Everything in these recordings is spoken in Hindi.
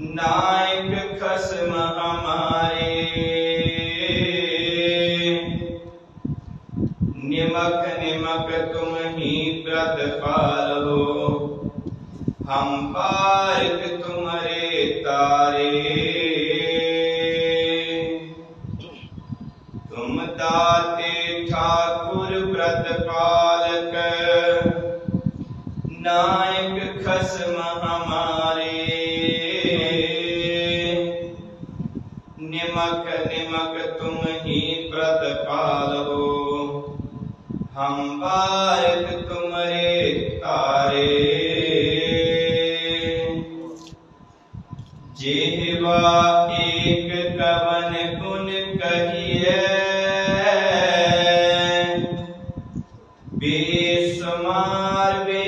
नायक निमक तुम ही व्रत पाल हो। हम पारक तुम्हारे तारे। तुम दाते ठाकुर व्रत पालक नाय निमक निमक तुम ही प्रतपाल हो हम भारत तुम्हारे तारे। जेहवा एक कवन गुण कहिए, बेसुमार बेअंत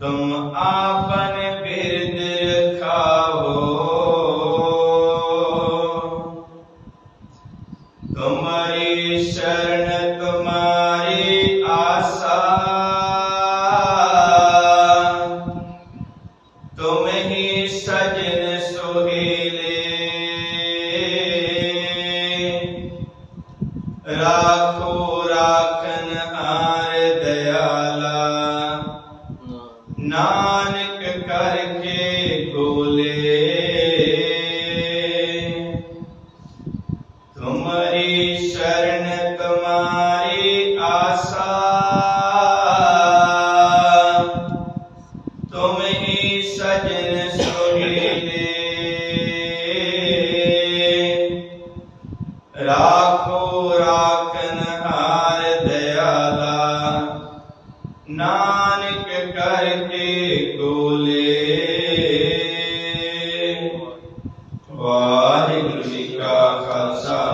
तुम आपन बिरद खाओ तुम्हारी शरण, तुम्हारी आशा। तुम ही सजन सुहेले। राखो, राखन हार दयाला। नानक करके गोले तुम्हारी शरण तुम्हारी आशा। तुम ही सजन सुहेले राखो राखन ਨਾਨਕ ਕਰਕੇ ਕੋਲੇ ਵਾਹਿਗੁਰੂ ਜੀ ਕਾ ਖਾਲਸਾ।